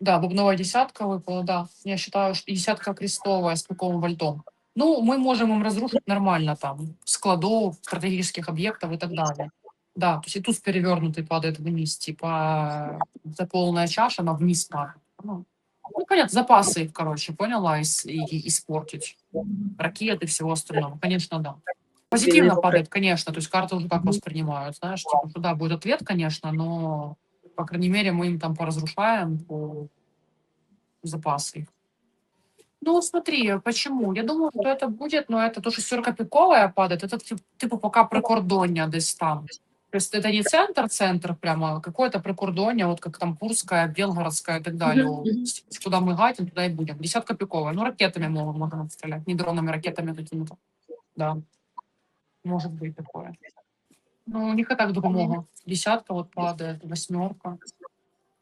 Да, бубновая десятка выпала, да. Я считаю, что десятка крестовая с пиковым вольтом. Ну, мы можем им разрушить нормально там, складов, стратегических объектов и так далее. Да, то есть и туз перевернутый падает вниз, типа это полная чаша, она вниз падает. Ну, ну, понятно, запасы их, короче, поняла, и, и- испортить. Ракеты, всего остального. Конечно, да. Позитивно падает, конечно, то есть карты уже как воспринимают, знаешь, типа, да, будет ответ, конечно, но, по крайней мере, мы им там поразрушаем по запасы. их. Ну, смотри, почему? Я думаю, что это будет, но это то, что сьорка піковая падает, это тип- типу пока прикордоння десь там. То есть это не центр, центр прямо, а какое-то прикордоння, вот как там Курская, Белгородская и так далее. С- Куда мы гатим, туда и будем. Десятка пиковая. Ну, ракетами могут, можно стрелять, не дронами, ракетами какими-то. Да. Может быть такое. Ну, у них и так допомога. Десятка вот падает, восьмерка.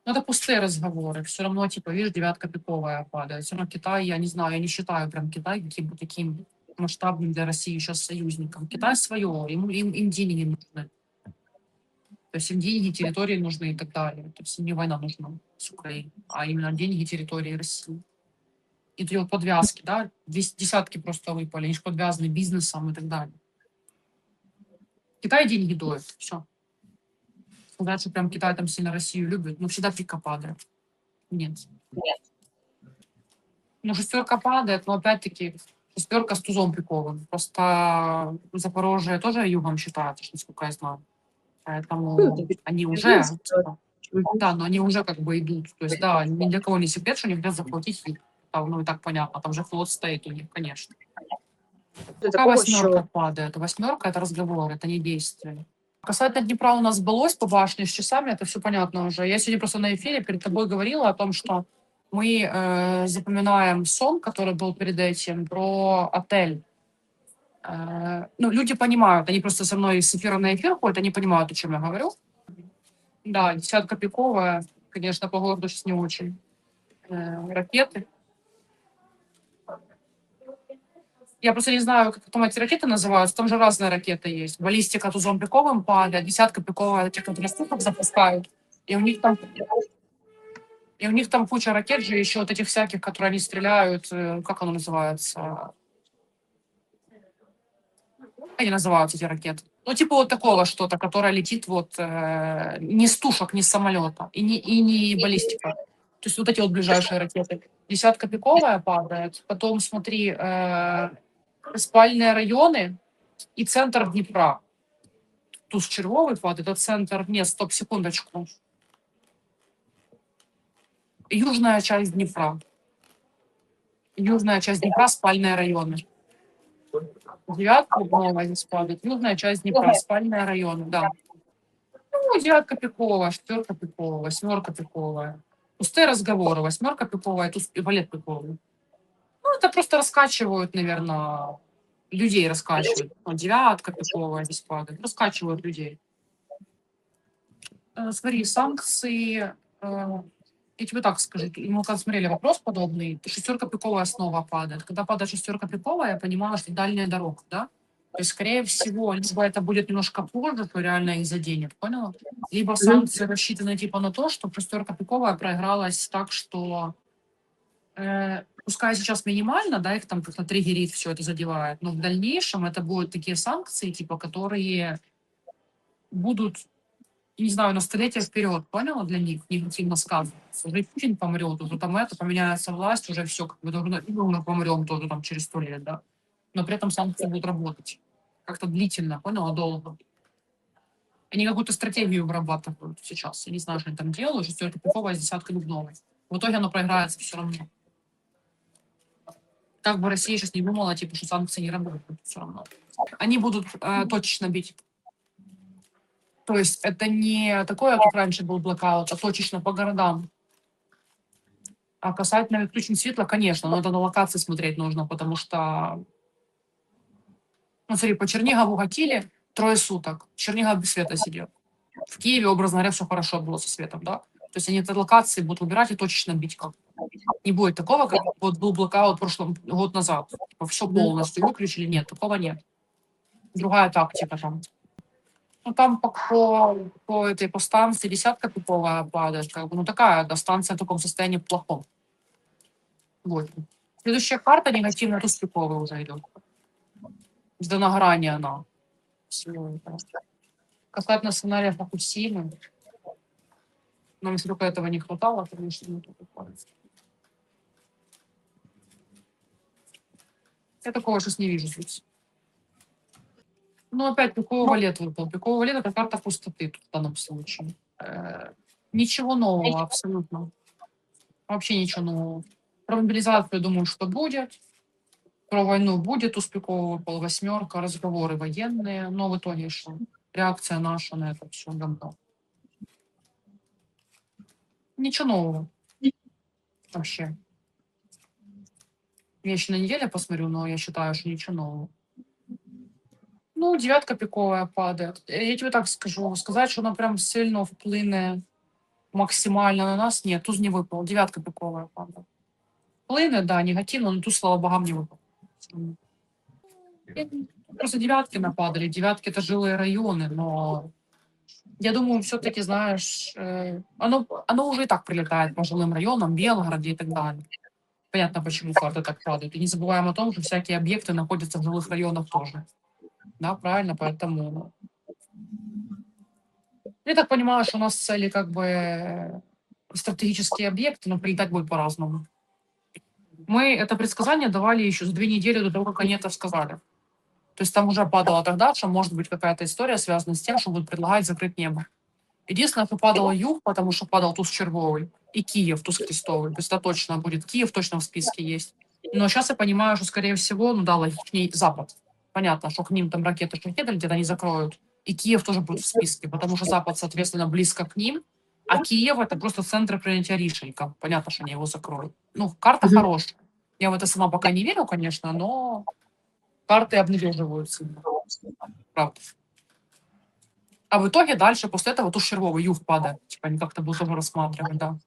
Ну, это пустые разговоры. Все равно, типа, видишь, девятка пиковая падает. Все равно Китай, я не знаю, я не считаю прям Китай каким таким масштабным для России сейчас союзником. Китай свое, ему, им, им деньги нужны. То есть им деньги, территории нужны и так далее. То есть им не война нужна с Украиной, а именно деньги, территории России. И вот подвязки, да, дес- десятки просто выпали, они же подвязаны бизнесом и так далее. Китай деньги доит, все. Сказать, что прям Китай там сильно Россию любит, ну всегда пика падает. Нет. Нет. Ну, шестерка падает, но опять-таки шестерка с тузом пиковым. Просто Запорожье тоже югом считается, насколько я знаю. Поэтому Ну, они уже, типа, да, но они уже как бы идут. То есть, да, ни для кого не секрет, что они хотят захватить юг. Там, ну и так понятно, там же флот стоит у них, конечно. Такого, восьмерка що падает. Восьмерка это разговор, это не действие. Касательно Днепра у нас сбылось по башне с часами, это все понятно уже. Я сегодня просто на эфире перед тобой говорила о том, что мы э, запоминаем сон, который был перед этим, про отель. Э, ну, люди понимают, они просто со мной с эфира на эфир ходят, они понимают, о чем я говорю. Да, десятка пиковая, конечно, по городу сейчас не очень. Э, ракеты. Я просто не знаю, как там эти ракеты называются. Там же разные ракеты есть. Баллистика тузом пиковым падает, десятка пиковая, те, которые ступок запускают. И у них там и у них там куча ракет же, еще вот этих всяких, которые они стреляют, э, как оно называется? Как они называются, эти ракеты? Ну, типа вот такого что-то, которое летит вот э, не с тушек, не с самолета, и не, и не баллистика. То есть вот эти вот ближайшие ракеты. Десятка пиковая падает, потом, смотри, э, спальные районы и центр Днепра. Туз червовый падает, это центр, нет, стоп, секундочку. Южная часть Днепра. Южная часть Днепра, спальные районы. Девятка новая здесь падает. Южная часть Днепра, спальные районы, да. Ну, девятка пиковая, шестерка пиковая, восьмерка пиковая. Пустые разговоры, восьмерка пиковая, туз и валет пиковый. Ну, это просто раскачивают, наверное, людей раскачивают. Ну, девятка пиковая здесь падает, раскачивают людей. Э, Смотри, санкции, э, я тебе так скажу, мы когда смотрели вопрос подобный, шестерка пиковая снова падает. Когда падает шестерка пиковая, я понимала, что дальняя дорога, да? То есть, скорее всего, либо это будет немножко позже, что реально их заденет, поняла? Либо санкции рассчитаны типа на то, что шестерка пиковая проигралась так, что э, пускай сейчас минимально, да, их там как-то триггерит, все это задевает, но в дальнейшем это будут такие санкции, типа, которые будут, не знаю, на столетия вперед, поняла, для них негативно сказываться. Уже Путин помрет, уже там это, поменяется власть, уже все, как бы, должно- и мы уже помрем тоже там через сто лет, да. Но при этом санкции будут работать как-то длительно, поняла, долго. Они какую-то стратегию вырабатывают сейчас. Я не знаю, что они там делают, шестерка пиковая с десяткой дубновой. В итоге оно проиграется все равно. Как бы Россия сейчас не думала, типа, что санкции не работают все равно. Они будут э, точечно бить. То есть это не такое, как раньше был блокаут, а точечно по городам. А касательно отключен света, конечно, но это на локации смотреть нужно, потому что... Ну, смотри, по Чернигову гатили трое суток. Чернигов без света сидел. В Киеве, образно говоря, все хорошо было со светом, да? То есть они эти локации будут выбирать и точечно бить как. Не будет такого, как вот был блокаут прошлом год назад. Все полностью выключили. Нет, такого нет. Другая тактика там. Ну, там по, по, по этой по станции десятка пиковая падает, как бы, ну такая, да, станция в таком состоянии плохом. Вот. Следующая карта негативная, туз пиковый уже идет. С на грани она. Всего этого. Касательно сценария Фокусимы. Нам если только этого не хватало, конечно, не только Я такого сейчас не вижу здесь. Ну, опять пиковый валет выпал. Пиковый валет – это карта пустоты тут в данном случае. Э, ничего нового абсолютно. Вообще ничего нового. Про мобилизацию, думаю, что будет. Про войну будет, у Спикова выпал восьмерка, разговоры военные. Но в итоге что? Реакция наша на это все говно. Ничего нового. Вообще. Я еще на неделе посмотрю, но я считаю, что ничего нового. Ну, девятка пиковая падает. Я тебе так скажу. Сказать, что она прям сильно вплине максимально на нас, нет, туз не выпал. Девятка пиковая падает. Вплине, да, негативно, но тут, слава богам, не выпал. Просто девятки нападали. Девятки это жилые районы, но я думаю, все-таки, знаешь, э, оно, оно уже и так прилетает по жилым районам, Белгороде и так далее. Понятно, почему карты так падают. И не забываем о том, что всякие объекты находятся в жилых районах тоже. Да, правильно, поэтому... Я так понимаю, что у нас цели как бы стратегические объекты, но прилетать будет по-разному. Мы это предсказание давали еще за две недели до того, как они это сказали. То есть там уже падало тогда, что может быть какая-то история связана с тем, что будут предлагать закрыть небо. Единственное, что падало юг, потому что падал туз червовый, и Киев, туз крестовый. То есть это точно будет Киев, точно в списке есть. Но сейчас я понимаю, что, скорее всего, ну да, логичнее Запад. Понятно, что к ним там ракеты шахеды где-то они закроют. И Киев тоже будет в списке, потому что Запад, соответственно, близко к ним, а Киев это просто центр принятия решений. Понятно, что они его закроют. Ну, карта mm-hmm. хорошая. Я в это сама пока не верю, конечно, но карты обнадеживают Правда. А в итоге дальше, после этого, туз червовый юг падает. Типа они как-то будут тоже рассматривать, да.